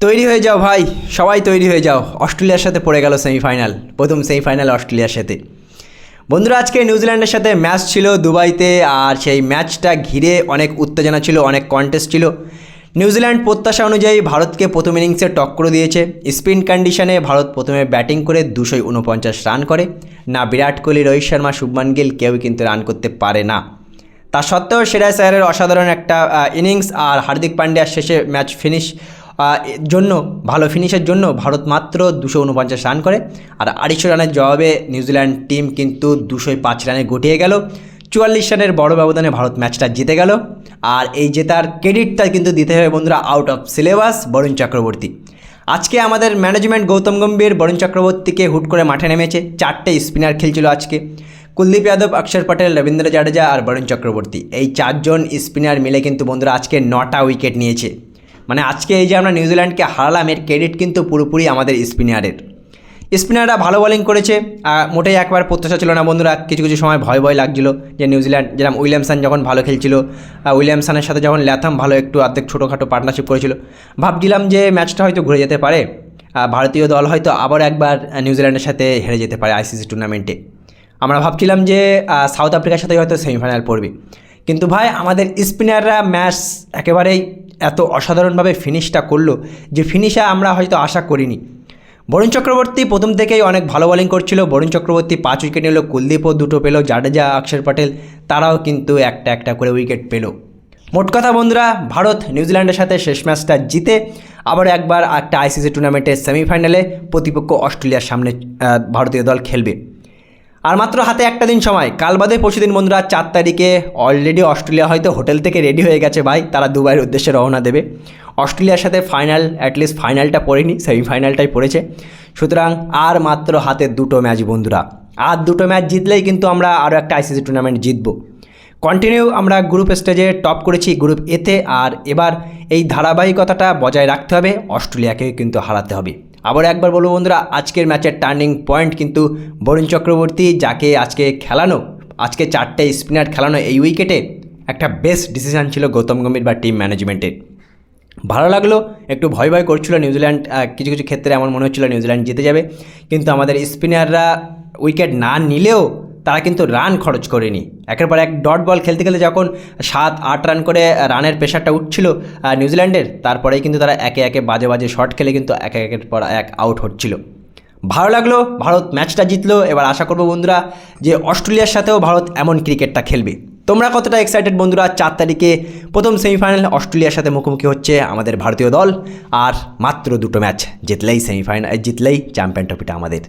তৈরি হয়ে যাও ভাই, সবাই তৈরি হয়ে যাও। অস্ট্রেলিয়ার সাথে পড়ে গেল সেমিফাইনাল প্রথম সেমিফাইনাল অস্ট্রেলিয়ার সাথে। বন্ধুরা, আজকে নিউজিল্যান্ডের সাথে ম্যাচ ছিল দুবাইতে, আর সেই ম্যাচটা ঘিরে অনেক উত্তেজনা ছিল, অনেক কন্টেস্ট ছিল। নিউজিল্যান্ড প্রত্যাশা অনুযায়ী ভারতকে প্রথম ইনিংসে টক্কর দিয়েছে। স্পিন কন্ডিশনে ভারত প্রথমে ব্যাটিং করে দুশো উনপঞ্চাশ রান করে। না বিরাট কোহলি, রোহিত শর্মা, শুভমান গিল কেউ কিন্তু রান করতে পারে না। তা সত্ত্বেও সেরাজ স্যারের অসাধারণ একটা ইনিংস আর হার্দিক পান্ডিয়ার শেষে ম্যাচ ফিনিশ জন্য, ভালো ফিনিশের জন্য ভারত মাত্র দুশো উনপঞ্চাশ রান করে। আর আড়াইশো রানের জবাবে নিউজিল্যান্ড টিম কিন্তু দুশোই পাঁচ রানে গটিয়ে গেল। চুয়াল্লিশ রানের বড় ব্যবধানে ভারত ম্যাচটা জিতে গেল। আর এই জেতার ক্রেডিটটা কিন্তু দিতে হবে বন্ধুরা out of syllabus Varun Chakravarthy. আজকে আমাদের ম্যানেজমেন্ট গৌতম গম্ভীর বরুণ চক্রবর্তীকে হুট করে মাঠে নেমেছে। চারটে স্পিনার খেলছিল আজকে। কুলদীপ যাদব, অক্ষর পটেল, রবীন্দ্র জাডেজা আর বরুণ চক্রবর্তী। এই চারজন স্পিনার মিলে কিন্তু বন্ধুরা আজকে নটা উইকেট নিয়েছে। মানে আজকে এই যে আমরা নিউজিল্যান্ডকে হারালাম, এর ক্রেডিট কিন্তু পুরোপুরি আমাদের স্পিনারের স্পিনাররা ভালো বোলিং করেছে, আর মোটেই একবার প্রত্যাশা ছিল না বন্ধুরা, কিছু কিছু সময় ভয় ভয় লাগছিল যে নিউজিল্যান্ড যেরকম উইলিয়ামসন যখন ভালো খেলছিল উইলিয়ামসনের সাথে যখন ল্যাথাম ভালো একটু অর্ধেক ছোটোখাটো পার্টনারশিপ করেছিল, ভাবছিলাম যে ম্যাচটা হয়তো ঘুরে যেতে পারে ভারতীয় দল হয়তো আবার একবার নিউজিল্যান্ডের সাথে হেরে যেতে পারে আইসিসি টুর্নামেন্টে আমরা ভাবছিলাম যে সাউথ আফ্রিকার সাথে হয়তো সেমিফাইনাল পড়বে। কিন্তু ভাই, আমাদের স্পিনাররা ম্যাচ একেবারেই এত অসাধারণভাবে ফিনিশটা করল যে ফিনিশে আমরা হয়তো আশা করিনি। বরুণ চক্রবর্তী প্রথম থেকেই অনেক ভালো বোলিং করছিল। বরুণ চক্রবর্তী পাঁচ উইকেট নিল, কুলদীপও দুটো পেল, জাডেজা, অক্ষর পটেল তারাও কিন্তু একটা একটা করে উইকেট পেল। মোট কথা বন্ধুরা, ভারত নিউজিল্যান্ডের সাথে শেষ ম্যাচটা জিতে আবার একবার একটা আইসিসি টুর্নামেন্টের সেমিফাইনালে প্রতিপক্ষ অস্ট্রেলিয়ার সামনে ভারতীয় দল খেলবে। আর মাত্র হাতে একটা দিন সময়। কাল বাদে পরশু দিন বন্ধুরা চার তারিখে অলরেডি অস্ট্রেলিয়া হয়তো হোটেল থেকে রেডি হয়ে গেছে ভাই, তারা দুবাইয়ের উদ্দেশ্যে রওনা দেবে। অস্ট্রেলিয়ার সাথে ফাইনাল অ্যাটলিস্ট ফাইনালটা পড়েনি সেমিফাইনালটাই পড়েছে। সুতরাং আর মাত্র হাতে দুটো ম্যাচ বন্ধুরা। আর দুটো ম্যাচ জিতলেই কিন্তু আমরা আরও একটা আইসিসি টুর্নামেন্ট জিতবো। কন্টিনিউ আমরা গ্রুপ স্টেজে টপ করেছি গ্রুপ এতে আর এবার এই ধারাবাহিকতাটা বজায় রাখতে হবে, অস্ট্রেলিয়াকে কিন্তু হারাতে হবে। আবার একবার বলব বন্ধুরা, আজকের ম্যাচের টার্নিং পয়েন্ট কিন্তু বরুণ চক্রবর্তী, যাকে আজকে খেলানো, আজকে চারটে স্পিনার খেলানো এই উইকেটে একটা বেস্ট ডিসিশান ছিল গৌতম গম্ভীর বা টিম ম্যানেজমেন্টের। ভালো লাগল, একটু ভয় ভয় করছিল নিউজিল্যান্ড কিছু কিছু ক্ষেত্রে আমার মনে হচ্ছিল নিউজিল্যান্ড জিতে যাবে। কিন্তু আমাদের স্পিনাররা উইকেট না নিলেও তারা কিন্তু রান খরচ করেনি। একের পর এক ডট বল খেলতে খেলতে যখন সাত, আট রান করে রানের প্রেশারটা উঠছিল নিউজিল্যান্ডের, তারপরেই কিন্তু তারা একে একে বাজে বাজে শট খেলে কিন্তু এক একের পর এক আউট হচ্ছিল। ভালো লাগল, ভারত ম্যাচটা জিতলো। এবার আশা করব বন্ধুরা যে অস্ট্রেলিয়ার সাথেও ভারত এমন ক্রিকেটটা খেলবে। তোমরা কতটা এক্সাইটেড বন্ধুরা? চার তারিখে প্রথম সেমিফাইনাল অস্ট্রেলিয়ার সাথে মুখোমুখি হচ্ছে আমাদের ভারতীয় দল। আর মাত্র দুটো ম্যাচ জিতলেই সেমিফাইনাল জিতলেই চ্যাম্পিয়ন ট্রফিটা আমাদের।